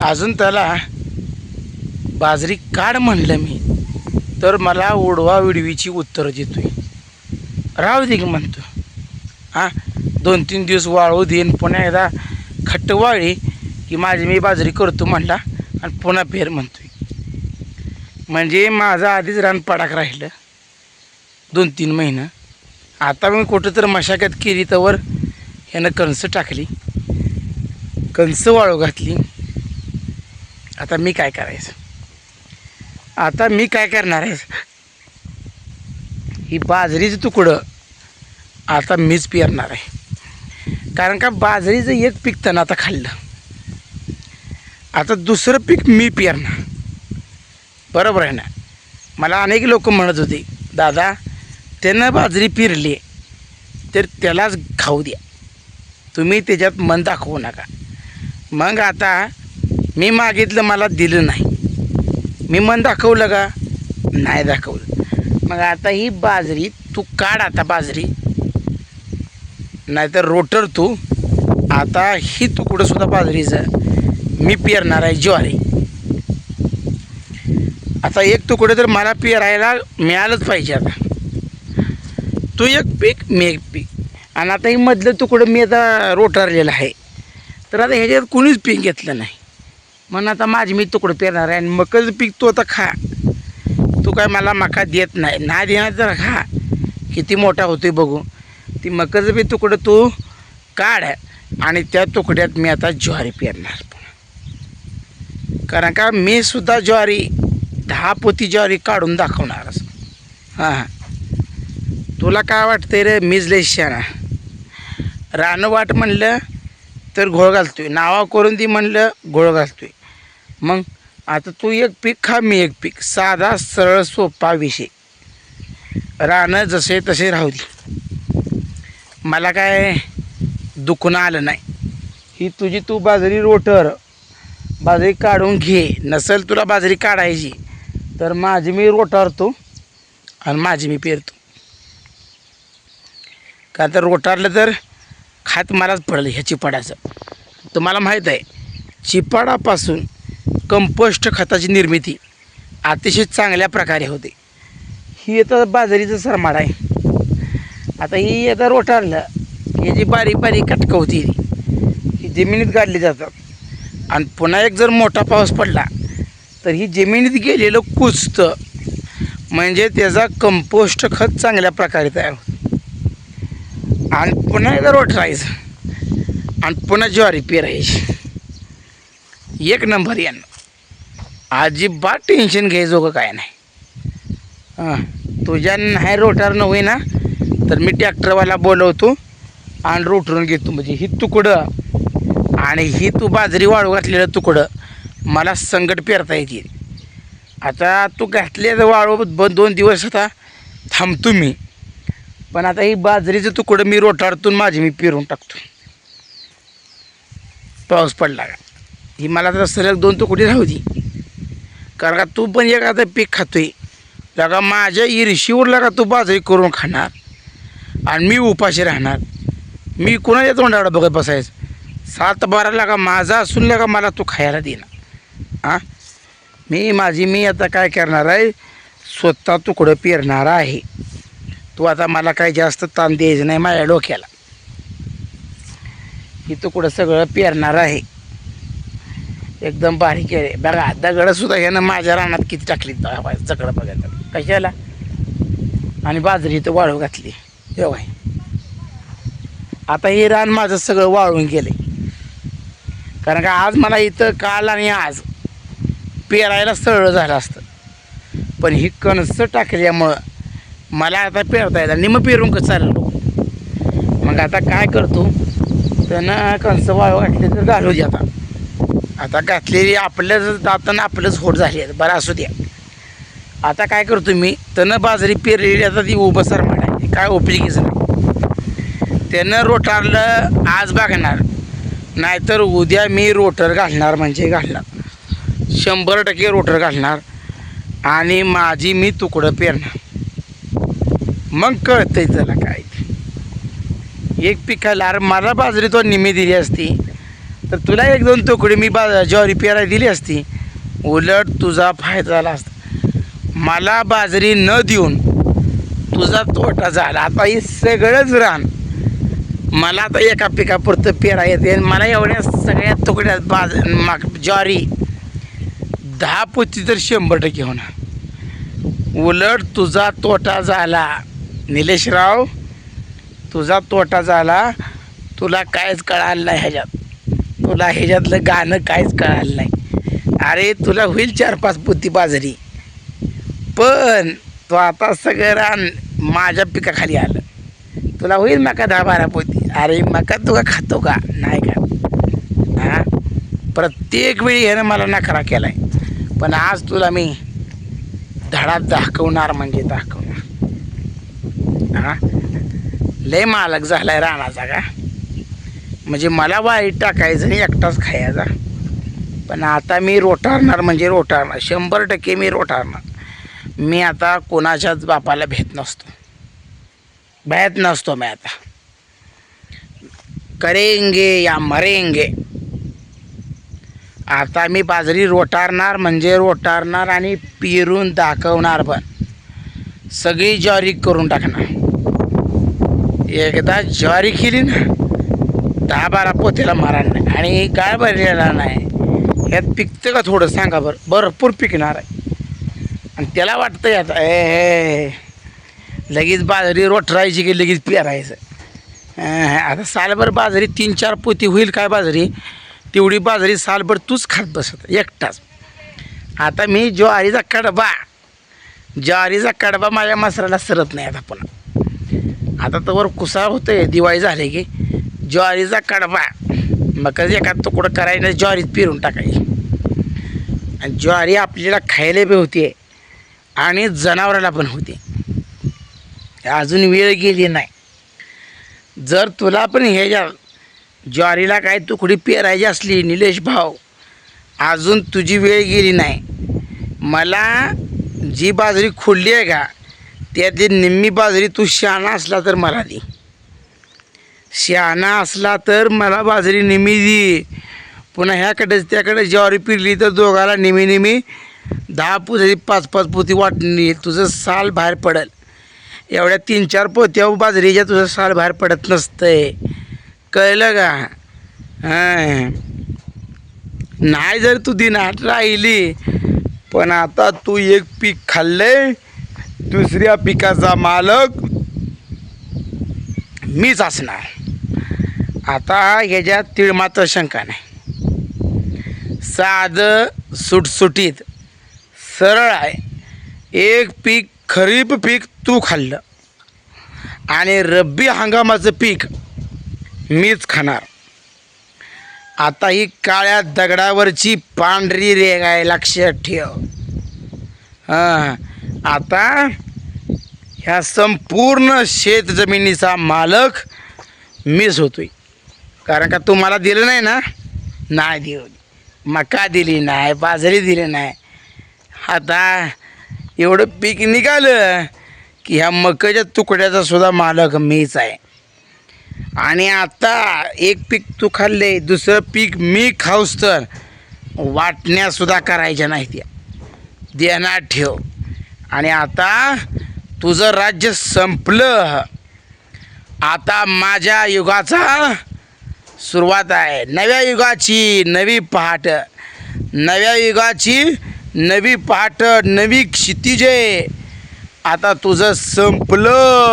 अजून त्याला बाजरी काढ म्हणलं मी. तर मला उडवा उडवीची उत्तरं देतोय. राहू दे की म्हणतो हां दोन तीन दिवस वाळू देईन. पुन्हा एकदा खट्ट वाळी की माझी मी बाजरी करतो म्हणला आणि पुन्हा फेर म्हणतोय. म्हणजे माझं आधीच रान पडाक राहिलं. दोन तीन महिनं. आता मी कुठं तर मशागत केली तर ह्यानं कणसं टाकली. कणसं वाळू घातली. आता मी काय करायचं? आता मी काय करणार आहे ही बाजरीचं तुकडं आता मीच पेरणार आहे. कारण का बाजरीचं एक पीक त्यांना आता खाल्लं. आता दुसरं पीक मी पेरणार. बरोबर आहे ना? मला अनेक लोक म्हणत होते दादा त्यानं बाजरी पिरली तर त्यालाच खाऊ द्या. तुम्ही त्याच्यात मन दाखवू नका. मग आता मी मागितलं मला दिलं नाही. मी मन दाखवलं का? नाही दाखवलं. मग आता ही बाजरी तू काढ आता बाजरी. नाहीतर रोटर तू. आता ही तुकडंसुद्धा बाजरीचं? मी पेरणार आहे ज्वारी. आता एक तुकडं तर मला पेरायला मिळालंच पाहिजे आता. तू एक पीक मी एक पीक. आणि आता ही मधलं तुकडं मी आता रोटारलेलं आहे. तर आता ह्याच्यात कुणीच पीक घेतलं नाही. म्हणून आता माझी मी तुकडं पेरणार आहे आणि मकज पीक तू आता खा. तू काय मला मका देत नाही. ना देणार तर खा. किती मोठा होतोय बघू. ती मकाचं बी तुकडं तू काढ आणि त्या तुकड्यात मी आता ज्वारी पेरणार कारण का मी सुद्धा ज्वारी दहा पोती ज्वारी काढून दाखवणार असं हां हां. तुला काय वाटतंय रे? मीच लय शाणा रानवाट म्हणलं तर घोळ घालतोय. नावा करून ती म्हणलं घोळ घालतोय. मग आता तू एक पीक खा मी एक पीक. साधा सरळ सोपा विषय. रानं जसे तसे राहू दे. मला काय दुखणं आलं नाही. ही तुझी तू बाजरी रोटर बाजरी काढून घे. नसेल तुला बाजरी काढायची तर माझी मी रोटारतो आणि माझी मी पेरतो. का तर रोटारलं तर खात मलाच पडलं ह्या चिपाडाचं तुम्हाला माहीत आहे चिपाडापासून कंपोस्ट खताची निर्मिती अतिशय चांगल्या प्रकारे होते. ही आता बाजरीचं सरमाड आहे. आता ही आता रोटारलं ही जी बारीक बारीक कटकं होती ही. जमिनीत गाडली जातात. आणि पुन्हा एक जर मोठा पाऊस पडला तर ही जमिनीत गेलेलं कुचतं म्हणजे त्याचा कंपोस्ट खत चांगल्या प्रकारे तयार होतं. आणि पुन्हा एकदा रोटरायचं आणि पुन्हा ज्वारी पेरायची. एक नंबर यांना. अजिबात टेन्शन घ्यायजोगं काय नाही. हां तुझ्या नाही रोटार न होईना तर मी ट्रॅक्टरवाला बोलवतो आणि रोटरून घेतो. म्हणजे ही तुकडं आणि ही तू बाजरी वाळू घातलेलं तुकडं मला संकट पेरता येते आता तू घातलेलं वाळू ब दोन दिवस आता थांबतो मी. पण आता ही बाजरीचं तुकडं मी रोटारतून माझी मी पेरून टाकतो. पाऊस पडला का? ही मला तर सलग दोन तुकडी राहू कारण का तू पण एक आता पीक खातोय. लगा माझ्या इरशीवर लगा तू बाजरी करून खाणार. आणि मी उपाशी राहणार. मी कुणाच्या तोंडावर बघत बसायचं? सात बारा लागा माझा असून लागा मला तू खायला देणार हां मी माझी मी आता काय करणार आहे? स्वतः तुकडं पेरणार आहे? तू आता मला काही जास्त ताण द्यायचं नाही माझ्या डोक्याला. ही तुकडं सगळं पेरणार आहे. एकदम बारीक आहे बघा दगडंसुद्धा ह्यानं माझ्या रानात किती टाकली चकडं बघायला. कशाला? आणि बाजरी इथं वाळू घातली. तेव्हा आता हे रान माझं सगळं वाळून गेले कारण का आज मला इथं काल आणि आज पेरायला सरळ झालं असतं. पण ही कणसं टाकल्यामुळं मला आता पेरता येतं निम पेरून कसं चाललो? मग आता काय करतो? त्यानं कणसं वाळू घातली तर घालू दे आता. आता घातलेली आपल्याच दातानं आपलंच होट झाली आहे बरं असू द्या. आता काय करतो मी? तनं बाजरी पेरलेली आता ती उभं म्हणायची काय उपयोगीच नाही. त्यानं रोटारलं आज बघणार. नाहीतर उद्या मी रोटर घालणार म्हणजे घालणार. शंभर टक्के रोटर घालणार. आणि माझी मी तुकडं पेरणार. मग कळतंय त्याला काय. एक पिकाला अरे मला बाजरी तो निमी दिली असती. तर तुला एक दोन तुकडे मी बा ज्वारी पेराय दिली असती. उलट तुझा फायदा झाला असता. मला बाजरी न देऊन तुझा तोटा झाला. आता हे सगळंच रान. मला आता एका पिकापुरतं पेरा येते आणि मला एवढ्या सगळ्या तुकड्यात बाज माग ज्वारी. दहा पोती तर शंभर टक्के होणार. उलट तुझा तोटा झाला. निलेशराव तुझा तोटा झाला. तुला कायच कळालं नाही ह्याच्यात. तुला ह्याच्यातलं गाणं काहीच कळालं नाही. अरे तुला होईल चार पाच पोती बाजरी. पण तो आता सगळं रान माझ्या पिकाखाली आलं. तुला होईल मका दहा बारा पोती. अरे मका तू का खातो का? नाही का हां? प्रत्येक वेळी ह्यानं मला नखरा केला आहे पण आज तुला मी धडात दाखवणार म्हणजे दाखवणार. हां? लय मालक झाला आहे रानाचा का? म्हणजे मला वाईट टाकायचं आणि एकटाच खायचा. पण आता मी रोटारणार म्हणजे रोटारणार. शंभर टक्के मी रोटारणार. मी आता कोणाच्याच बापाला भेट नसतो. भेट नसतो मी आता. करेंगे या मरेंगे. आता मी बाजरी रोटारणार म्हणजे रोटारणार आणि पिरून दाखवणार पण. सगळी ज्वारी करून टाकणार. एकदा ज्वारी केली ना दहा बारा पोत्याला मारा नाही. आणि गाळ भरलेला नाही. यात पिकतं का थोडं सांगा बरं. भरपूर पिकणार आहे. आणि त्याला वाटतं आता ए लगेच बाजरी रोटरायची की लगेच पेरायचं. आता सालभर बाजरी तीन चार पोती होईल काय बाजरी? तेवढी बाजरी सालभर तूच खात बसत एकटाच. आता मी ज्वारीचा कडबा ज्वारीचा कडबा माझ्या मसराला सरत नाही आता पुन्हा. आता तर वर कुसाळ आहे दिवाळी झाली की. ज्वारीचा कडबा. मग कधी एखाद तुकडं करायला ज्वारीत पिरून टाकायची. आणि ज्वारी आपल्याला खायला बी होते आणि जनावराला पण होते. अजून वेळ गेली नाही. जर तुला पण ह्याच्या ज्वारीला काय तुकडी पेरायची असली निलेश भाऊ अजून तुझी वेळ गेली नाही. मला जी बाजरी खोडली आहे का त्यातली निम्मी बाजरी तू शहाणा असला तर मला दे. शहाणा असला तर मला बाजरी नेहमी दे. पुन्हा ह्याकडे त्याकडे ज्वारी पिरली तर दोघाला नेहमी नेहमी दहा पुती पाच पाच पोती वाटणी तुझं साल बाहेर पडेल. एवढ्या तीन चार पोत्या बाजरीच्या तुझं साल बाहेर पडत नसतंय. कळलं का? हां नाही जर तू दिनाट राहिली पण आता तू एक पीक खाल्ले दुसऱ्या पिकाचा मालक मीच असणार. आता ह्याच्यात तीळ मात्र शंका नाही. साधं सुटसुटीत सरळ आहे. एक पीक खरीप पीक तू खाल्लं. आणि रब्बी हंगामाचं पीक मीच खाणार. आता ही काळ्या दगडावरची पांढरी रेग आहे लक्षात ठेव. हां आता ह्या संपूर्ण शेत जमिनीचा मालक मीच होतोय. कारण का तू मला दिलं नाही ना? नाही देऊ. मका दिली नाही? बाजरी दिली नाही. आता एवढं पीक निघालं की ह्या मकाच्या तुकड्याचा सुद्धा मालक मीच आहे. आणि आता एक पीक तू खाल्ले दुसरं पीक मी खाऊस तर वाटण्यासुद्धा करायच्या नाही त्या. देणार ठेव. आणि आता तुझं राज्य संपलं. आता माझ्या युगाचा सुरुवात आहे. नव्या युगाची नवी पहाट. नव्या युगाची नवी पहाट नवी क्षितिजे. आता तुझं संपलं.